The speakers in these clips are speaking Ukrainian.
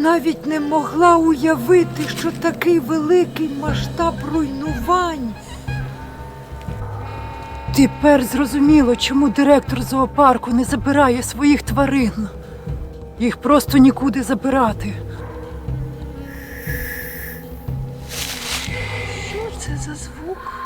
навіть не могла уявити, що такий великий масштаб руйнувань. Тепер зрозуміло, чому директор зоопарку не забирає своїх тварин. Їх просто нікуди забирати. Що це за звук?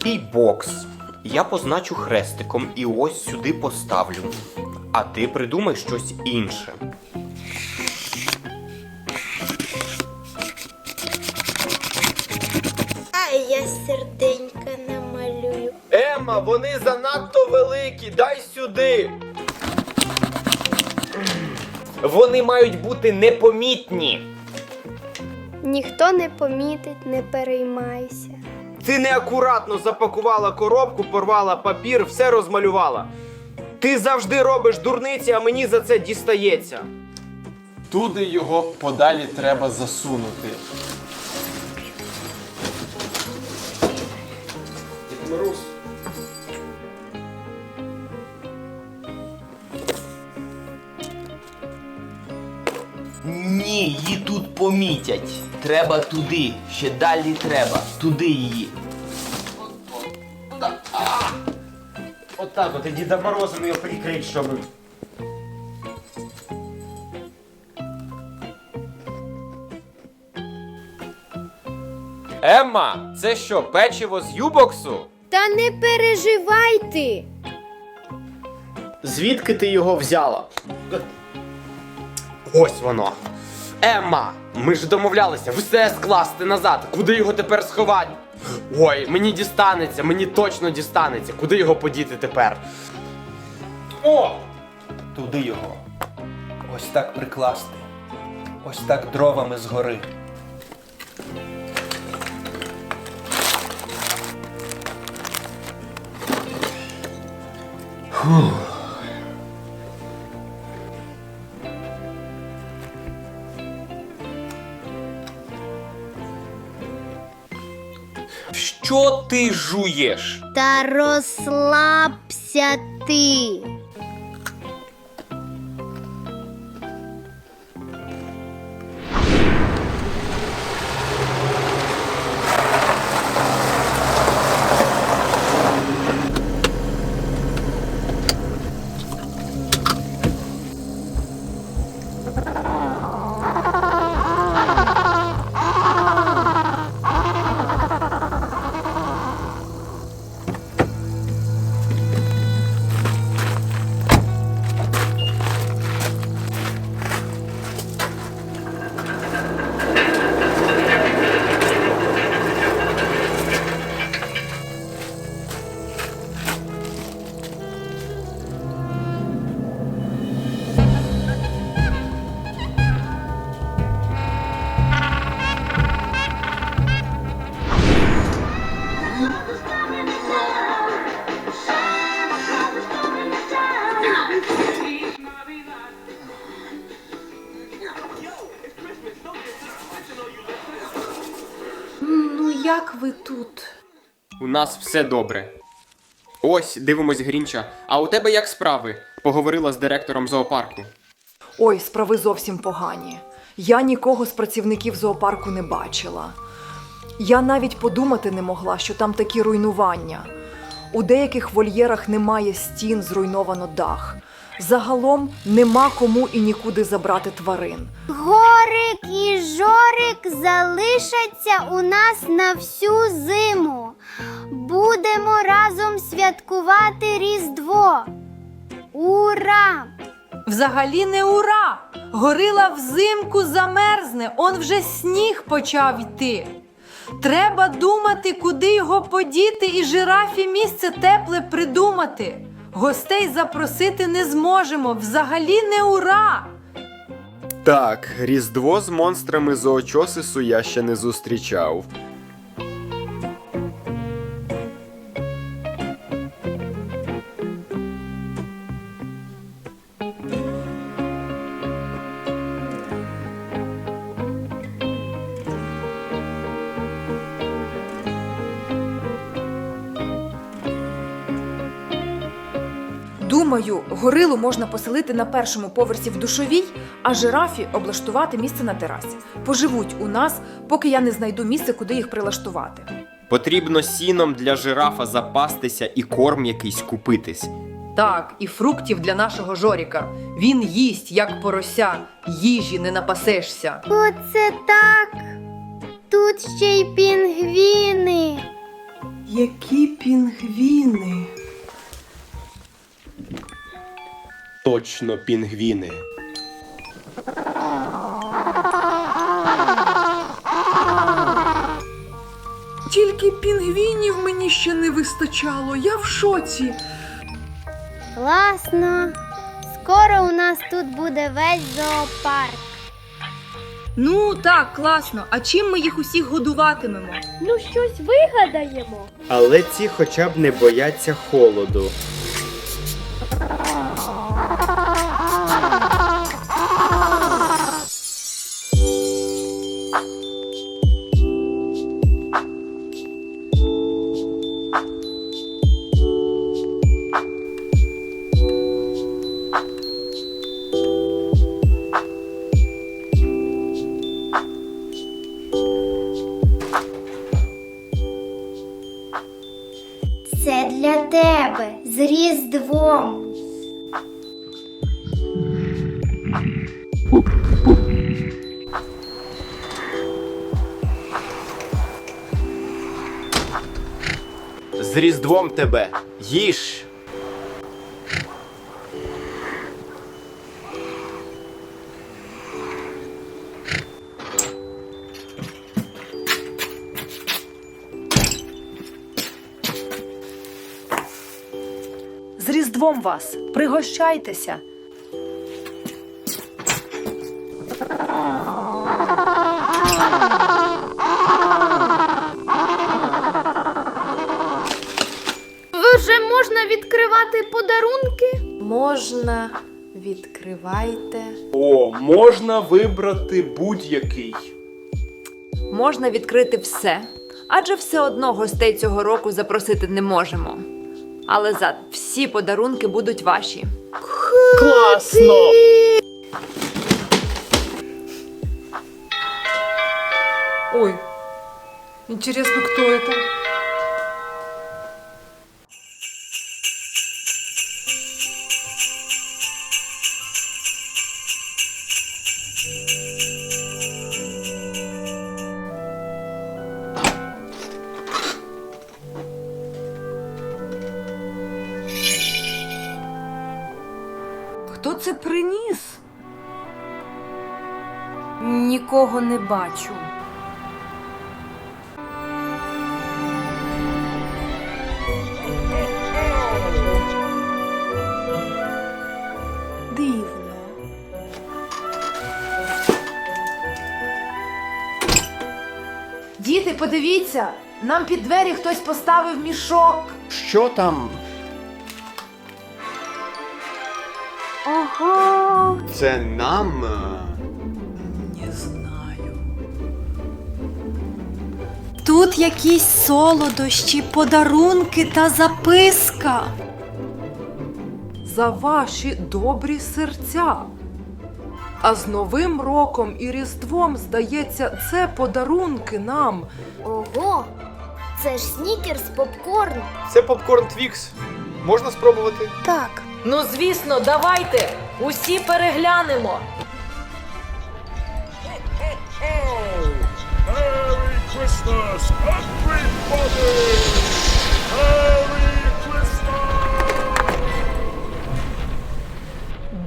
Твій бокс я позначу хрестиком і ось сюди поставлю. А ти придумай щось інше. А я серденька намалюю. Ема, вони занадто великі, дай сюди. Вони мають бути непомітні. Ніхто не помітить, не переймайся. Ти неакуратно запакувала коробку, порвала папір, все розмалювала. Ти завжди робиш дурниці, а мені за це дістається. Туди його подалі треба засунути. Ні, її тут помітять. Треба туди. Ще далі треба. Туди її. Отак от і Діда Морозом його прикрить, щоб. Емма, це що, печиво з юбоксу? Та не переживайте. Звідки ти його взяла? Ось воно. Емма, ми ж домовлялися все скласти назад. Куди його тепер сховати? Ой, мені дістанеться, мені точно дістанеться. Куди його подіти тепер? О! Туди його. Ось так прикласти. Ось так дровами згори. Що ти жуєш? Та розслабся ти. Як ви тут? У нас все добре. Ось, дивимось Грінча. А у тебе як справи? Поговорила з директором зоопарку. Ой, справи зовсім погані. Я нікого з працівників зоопарку не бачила. Я навіть подумати не могла, що там такі руйнування. У деяких вольєрах немає стін, зруйновано дах. Загалом нема кому і нікуди забрати тварин. Горик і жорик залишаться у нас на всю зиму. Будемо разом святкувати Різдво. Ура! Взагалі не ура! Горила взимку замерзне, он вже сніг почав йти. Треба думати, куди його подіти, і жирафі місце тепле придумати. Гостей запросити не зможемо. Взагалі не ура! Так, Різдво з монстрами зоочосису я ще не зустрічав. Думаю, горилу можна поселити на першому поверсі в душовій, а жирафі облаштувати місце на терасі. Поживуть у нас, поки я не знайду місце, куди їх прилаштувати. Потрібно сіном для жирафа запастися і корм якийсь купитись. Так, і фруктів для нашого Жоріка. Він їсть, як порося, їжі не напасешся. Оце так. Тут ще й пінгвіни. Які пінгвіни. Точно пінгвіни. Тільки пінгвінів мені ще не вистачало. Я в шоці. Класно. Скоро у нас тут буде весь зоопарк. Ну так, класно. А чим ми їх усіх годуватимемо? Ну, щось вигадаємо. Але ці хоча б не бояться холоду. Різдвом. З Різдвом тебе! Їж! З Різдвом вас! Пригощайтеся! Вже можна відкривати подарунки? Можна, відкривайте. О, можна вибрати будь-який. Можна відкрити все, адже все одно гостей цього року запросити не можемо. Але за всі подарунки будуть ваші. Класно! Ой, интересно, кто это? Хто це приніс? Нікого не бачу. Дивно. Діти, подивіться, нам під двері хтось поставив мішок. Що там? Ого. Це нам. е, Не знаю. Тут якісь солодощі, подарунки та записка. За ваші добрі серця. А з Новим роком і Різдвом, здається, це подарунки нам. Ого! Це ж снікерс попкорн. Це попкорн Твікс. Можна спробувати? Так. Ну, звісно, давайте усі переглянемо.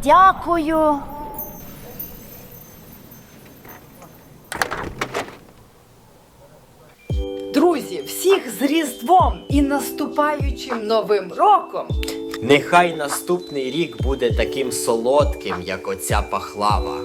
Дякую. Друзі, всіх з Різдвом і наступаючим новим роком. Нехай наступний рік буде таким солодким, як оця пахлава.